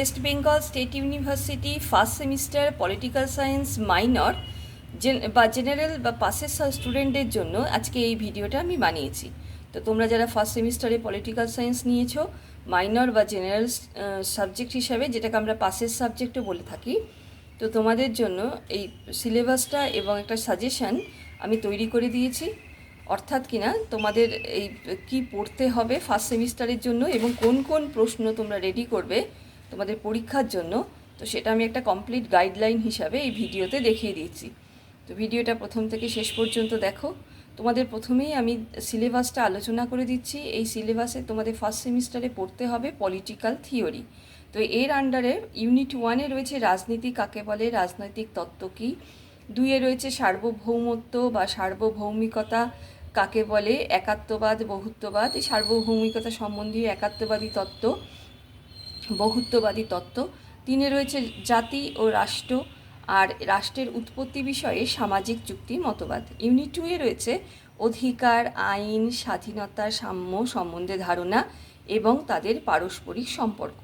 West Bengal state university first semester political science minor বা general বা পাসের স্টুডেন্টদের জন্য আজকে এই ভিডিওটা আমি বানিয়েছি। তো তোমরা যারা ফার্স্ট সেমিস্টারে পলিটিক্যাল সায়েন্স নিয়েছো মাইনর বা জেনারেল সাবজেক্ট হিসাবে যেটাকে আমরা পাসের সাবজেক্টও বলে থাকি, তো তোমাদের জন্য এই সিলেবাসটা এবং একটা সাজেশন আমি তৈরি করে দিয়েছি। অর্থাৎ কিনা তোমাদের এই কি পড়তে হবে ফার্স্ট সেমিস্টারের জন্য এবং কোন কোন প্রশ্ন তোমরা রেডি করবে তোমাদের পরীক্ষার জন্য। তো সেটা আমি একটা কমপ্লিট গাইডলাইন হিসাবে এই ভিডিওতে দেখিয়ে দিয়েছি। তো ভিডিওটা প্রথম থেকে শেষ পর্যন্ত দেখো। তোমাদের প্রথমেই আমি সিলেবাসটা আলোচনা করে দিচ্ছি। এই সিলেবাসে তোমাদের ফার্স্ট সেমিস্টারে পড়তে হবে পলিটিক্যাল থিওরি তো এর আন্ডারে ইউনিট ওয়ানে রয়েছে রাজনীতি কাকে বলে, রাজনৈতিক তত্ত্ব কী? দুইয়ে রয়েছে সার্বভৌমত্ব বা সার্বভৌমিকতা কাকে বলে, একাত্মবাদ, বহুত্ববাদ। এই সার্বভৌমিকতা সম্বন্ধীয় একাত্মবাদী তত্ত্ব। বহুত্ববাদী তত্ত্ব। তিনে রয়েছে জাতি ও রাষ্ট্র আর রাষ্ট্রের উৎপত্তি বিষয়ে সামাজিক চুক্তি, মতবাদ। ইউনিট টুয়ে রয়েছে অধিকার, আইন, স্বাধীনতা, সাম্য সম্বন্ধে ধারণা এবং তাদের পারস্পরিক সম্পর্ক।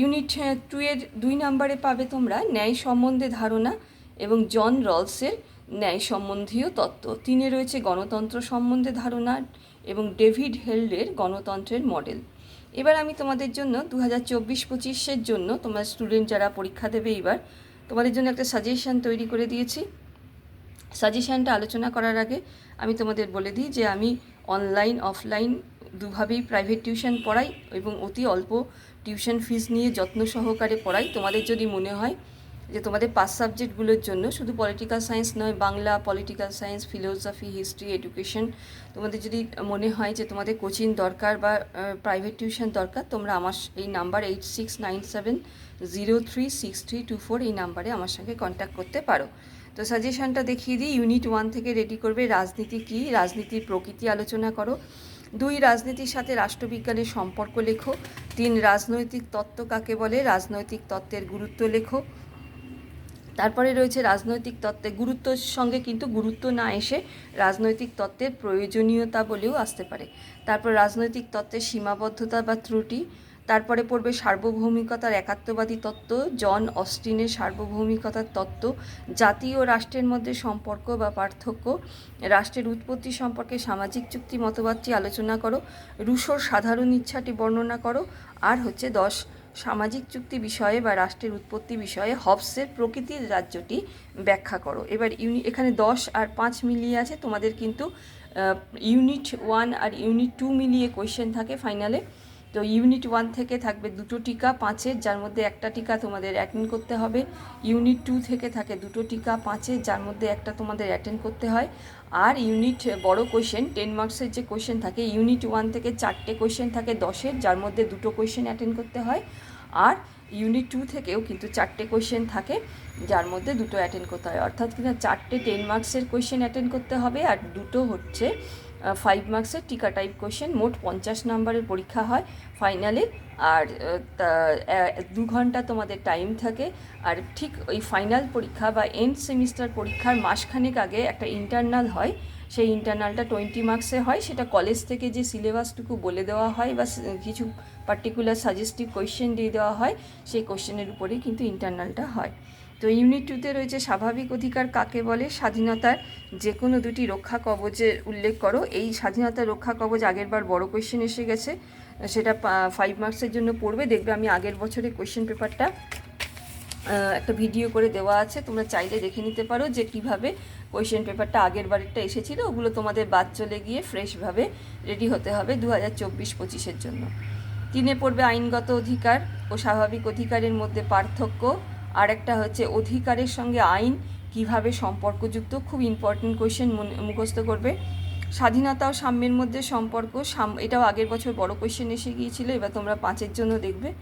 ইউনিট টুয়ের দুই নম্বরে পাবে তোমরা ন্যায় সম্বন্ধে ধারণা এবং জন রলসের ন্যায় সম্বন্ধীয় তত্ত্ব। তিনে রয়েছে গণতন্ত্র সম্বন্ধে ধারণা এবং ডেভিড হেল্ডের গণতন্ত্রের মডেল। এবার আমি তোমাদের জন্য দু হাজার চব্বিশ পঁচিশের জন্য তোমার স্টুডেন্ট যারা পরীক্ষা দেবে এবার, তোমাদের জন্য একটা সাজেশান তৈরি করে দিয়েছি। সাজেশানটা আলোচনা করার আগে আমি তোমাদের বলে দিই যে আমি অনলাইন অফলাইন দুভাবেই প্রাইভেট টিউশন পড়াই এবং অতি অল্প টিউশন ফিস নিয়ে যত্ন সহকারে পড়াই। তোমাদের যদি মনে হয় যে তোমাদের পাস সাবজেক্টগুলোর জন্য শুধু পলিটিক্যাল সায়েন্স নয়, Bangla political science philosophy history education তোমাদের যদি মনে হয় যে তোমাদের কোচিং দরকার বা প্রাইভেট টিউশন দরকার, তোমরা আমার এই number eight six nine seven zero three six three two four এই নাম্বারে আমার সঙ্গে কন্ট্যাক্ট করতে পারো। তো সাজেশনটা দেখিয়ে দিই ইউনিট ওয়ান থেকে রেডি করবে রাজনীতি কী, রাজনীতির প্রকৃতি আলোচনা করো। দুই, রাজনীতির সাথে রাষ্ট্রবিজ্ঞানের সম্পর্ক লেখো। তিন, রাজনৈতিক তত্ত্ব কাকে বলে, রাজনৈতিক তত্ত্বের গুরুত্ব লেখো। তারপরে রয়েছে রাজনৈতিক তত্ত্বে গুরুত্বর সঙ্গে কিন্তু গুরুত্ব না এসে রাজনৈতিক তত্ত্বের প্রয়োজনীয়তা বলেও আসতে পারে। তারপর রাজনৈতিক তত্ত্বের সীমাবদ্ধতা বা ত্রুটি, তারপরে পড়বে সার্বভৌমিকতার একাত্মবাদী তত্ত্ব, জন অস্টিনের সার্বভৌমিকতার তত্ত্ব জাতি ও রাষ্ট্রের মধ্যে সম্পর্ক বা পার্থক্য, রাষ্ট্রের উৎপত্তি সম্পর্কে সামাজিক চুক্তি মতবাদটি আলোচনা করো, রুশোর সাধারণ ইচ্ছাটি বর্ণনা করো, আর হচ্ছে দশ সামাজিক চুক্তি বিষয়ে বা রাষ্ট্রের উৎপত্তি বিষয়ে হবসের প্রকৃতির রাজ্যটি ব্যাখ্যা করো। এবার ইউনি এখানে দশ আর পাঁচ মিলিয়ে আছে, তোমাদের কিন্তু ইউনিট ওয়ান আর ইউনিট টু মিলিয়ে কোয়েশ্চেন থাকে ফাইনালে তো ইউনিট ওয়ান থেকে থাকবে দুটো টিকা পাঁচের, যার মধ্যে একটা টিকা তোমাদের অ্যাটেন্ড করতে হবে। ইউনিট টু থেকে থাকে দুটো টিকা পাঁচের, যার মধ্যে একটা তোমাদের অ্যাটেন্ড করতে হয়। আর ইউনিট বড় কোয়েশ্চেন টেন মার্কসের যে কোয়েশ্চেন থাকে ইউনিট ওয়ান থেকে চারটে কোয়েশ্চেন থাকে দশের, যার মধ্যে দুটো কোয়েশ্চেন অ্যাটেন্ড করতে হয়। আর ইউনিট টু থেকেও কিন্তু চারটে কোয়েশ্চেন থাকে, যার মধ্যে দুটো অ্যাটেন্ড করতে হয়। অর্থাৎ কিনা চারটে টেন মার্কসের কোয়েশ্চেন অ্যাটেন্ড করতে হবে, আর দুটো হচ্ছে ফাইভ মার্কসের টিকা টাইপ কোয়েশ্চেন মোট পঞ্চাশ নাম্বারের পরীক্ষা হয় ফাইনালে আর দু ঘণ্টা তোমাদের টাইম থাকে। আর ঠিক ওই ফাইনাল পরীক্ষা বা এন্ড সেমিস্টার পরীক্ষার মাসখানেক আগে একটা ইন্টারনাল হয়। সেই ইন্টারনালটা টোয়েন্টি মার্কসে হয়। সেটা কলেজ থেকে যে সিলেবাসটুকু বলে দেওয়া হয় বা কিছু পার্টিকুলার সাজেস্টিভ কোয়েশ্চেন দিয়ে দেওয়া হয়, সেই কোয়েশ্চেনের উপরেই কিন্তু ইন্টারনালটা হয়। তো ইউনিট টুতে রয়েছে স্বাভাবিক অধিকার কাকে বলে? স্বাধীনতার যে কোনো দুটি রক্ষা কবচের উল্লেখ করো। এই স্বাধীনতা রক্ষা কবচ আগেরবার বড় কোয়েশ্চেন এসে গেছে। সেটা ফাইভ মার্কসের জন্য পড়বে। দেখবে আমি আগের বছরের কোয়েশ্চেন পেপারটা একটা ভিডিও করে দেওয়া আছে। তোমরা চাইলে দেখে নিতে পারো যে কীভাবে কোয়েশ্চেন পেপারটা আগের বারেরটা এসেছিল। ওগুলো তোমাদের বাদ চলে গিয়ে ফ্রেশভাবে রেডি হতে হবে দু হাজার চব্বিশ পঁচিশের জন্য। তিনে পড়বে আইনগত অধিকার ও স্বাভাবিক অধিকারের মধ্যে পার্থক্য। আর একটা হচ্ছে অধিকারের সঙ্গে আইন কীভাবে সম্পর্কযুক্ত? খুব ইম্পর্টেন্ট কোয়েশ্চেন মুখস্থ করবে। স্বাধীনতা ও সাম্যের মধ্যে সম্পর্ক, সাম এটাও আগের বছর বড় কোয়েশ্চেন এসে গিয়েছিল, এবার তোমরা পাঁচের জন্য দেখবে।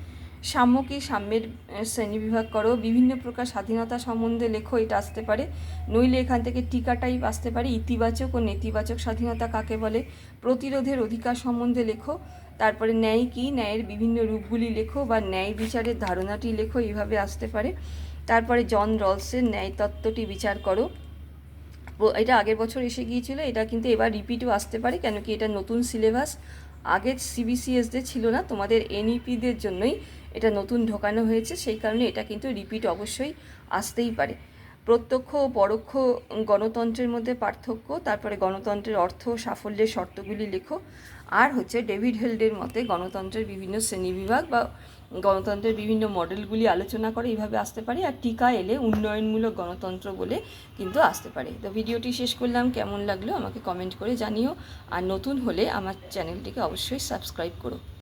সাম্য কি সাম্যের শ্রেণীবিভাগ করো? বিভিন্ন প্রকার স্বাধীনতা সম্বন্ধে লেখো, এটা আসতে পারে। নইলে এখান থেকে টিকা টাইপ আসতে পারে। ইতিবাচক ও নেতিবাচক স্বাধীনতা কাকে বলে? প্রতিরোধের অধিকার সম্বন্ধে লেখো। তারপরে ন্যায় কি? ন্যায়ের বিভিন্ন রূপগুলি লেখো বা ন্যায় বিচারের ধারণাটি লেখো, এইভাবে আসতে পারে। তারপরে জন রলসের ন্যায় তত্ত্বটি বিচার করো। এটা আগের বছর এসে গিয়েছিল, এটা কিন্তু এবার রিপিটও আসতে পারে, কেন কি এটা নতুন সিলেবাস। আগের সিবিসিএসদের ছিল না, তোমাদের এনইপিদের জন্যই এটা নতুন ঢোকানো হয়েছে, সেই কারণে এটা কিন্তু রিপিট অবশ্যই আসতেই পারে। প্রত্যক্ষ ও পরোক্ষ গণতন্ত্রের মধ্যে পার্থক্য, তারপরে গণতন্ত্রের অর্থ সাফল্যের শর্তগুলি লেখো। আর হচ্ছে ডেভিড হেল্ডের মতে গণতন্ত্রের বিভিন্ন শ্রেণীবিভাগ বা গণতন্ত্রের বিভিন্ন মডেলগুলি আলোচনা করে এইভাবে আসতে পারে আর টিকা এলে উন্নয়নমূলক গণতন্ত্র বলে কিন্তু আসতে পারে। তো ভিডিওটি শেষ করলাম, কেমন লাগল আমাকে কমেন্ট করে জানিও। আর নতুন হলে আমার চ্যানেলটিকে অবশ্যই সাবস্ক্রাইব করো।